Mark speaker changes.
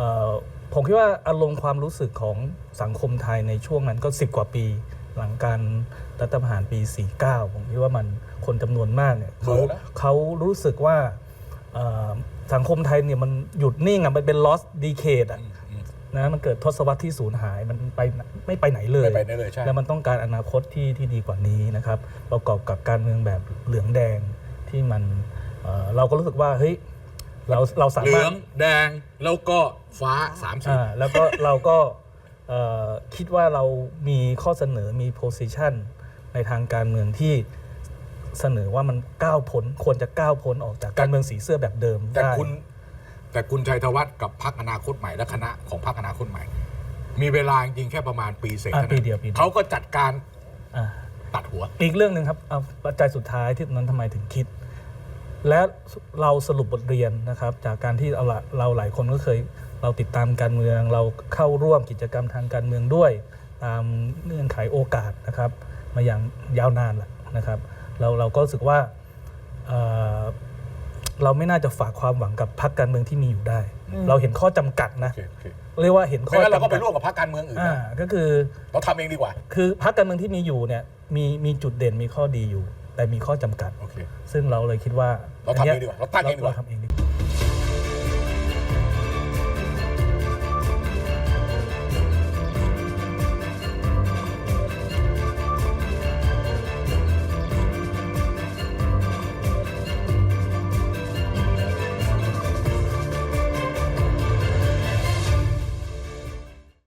Speaker 1: อ่อผมคิดว่าอารมณ์ความรู้สึกของสังคมไทยในช่วงนั้นก็ 10 กว่าปีหลังการรัฐประหารปี 49 ผมคิดว่ามันคนจำนวนมากเนี่ยเขา
Speaker 2: เบื่อแล้ว
Speaker 1: เขารู้สึกว่าเอ่อสังคมไทยเนี่ยมันหยุดนิ่งอะมันเป็น lost decade อะ
Speaker 2: อืมอืม
Speaker 1: นะมันเกิดทศวรรษที่สูญหายมันไปไม่ไปไหนเลย
Speaker 2: ไม่ไปไหนเลยใช่
Speaker 1: แล้วมันต้องการอนาคตที่ที่ดีกว่านี้นะครับ ประกอบกับการเมืองแบบเหลืองแดงที่มันเอ่อเราก็รู้สึกว่าเฮ้ย เราเราสา
Speaker 2: เหลื
Speaker 1: มาร
Speaker 2: อ
Speaker 1: ถ
Speaker 2: งแดงแล้วก็ฟ้าสามสี
Speaker 1: อ่าแล้วก็เราก็เอ่อคิดว่าเรามีข้อเสนอมีโพสิชันในทางการเมืองที่เสนอว่ามันก้าวพ้นควรจะก้าวพ้นออกจากการเมืองสีเสื้อแบบเดิม
Speaker 2: แต่
Speaker 1: ได้
Speaker 2: คุณแต่คุณชัยธวัฒน์กับพรรคอนาคตใหม่และคณะของพรรคอนาคตใหม่ มีเวลาจริงๆแค่ประมาณปีเศษ
Speaker 1: อะ
Speaker 2: เท่านั้น
Speaker 1: ปีเดียวปีเดียว
Speaker 2: เขาก็จัดการ
Speaker 1: อ่า
Speaker 2: ตัดหัว
Speaker 1: อีกเรื่องหนึ่งครับเอาปัจจัยสุดท้ายที่ตอนนั้นทำไมถึงคิด และเราสรุปบทเรียนนะครับจากการที่เราละเราหลายคนก็เคยเราติดตามการเมือง เราเข้าร่วมกิจกรรมทางการเมืองด้วย ตามเงื่อนไขโอกาสนะครับมาอย่างยาวนานแหละนะครับ เราเราก็รู้สึกว่าเอ่อเราไม่น่าจะฝากความหวังกับพรรคการเมืองที่มีอยู่ได้ เราเห็นข้อจำกัดนะ
Speaker 2: โอเคโอเค
Speaker 1: เรียกว่าเห็นข้
Speaker 2: ไม่
Speaker 1: อ
Speaker 2: งั้นเรา
Speaker 1: จำ
Speaker 2: ก็
Speaker 1: กั
Speaker 2: ไป
Speaker 1: ด
Speaker 2: ร่วมกับพรรคการเมืองอื่น
Speaker 1: อ่า
Speaker 2: นะ
Speaker 1: ก็คือ
Speaker 2: เราทำเองดีกว่า
Speaker 1: คือพรรคการเมืองที่มีอยู่เนี่ยมีมีจุดเด่นมีข้อดีอยู่ แต่มีข้อจำกัด
Speaker 2: โอเค
Speaker 1: ซึ่งเราเลยคิดว่า
Speaker 2: เราทำเองดีกว่าเราตั้งเองดีกว่า
Speaker 1: เราทำเองดีกว่า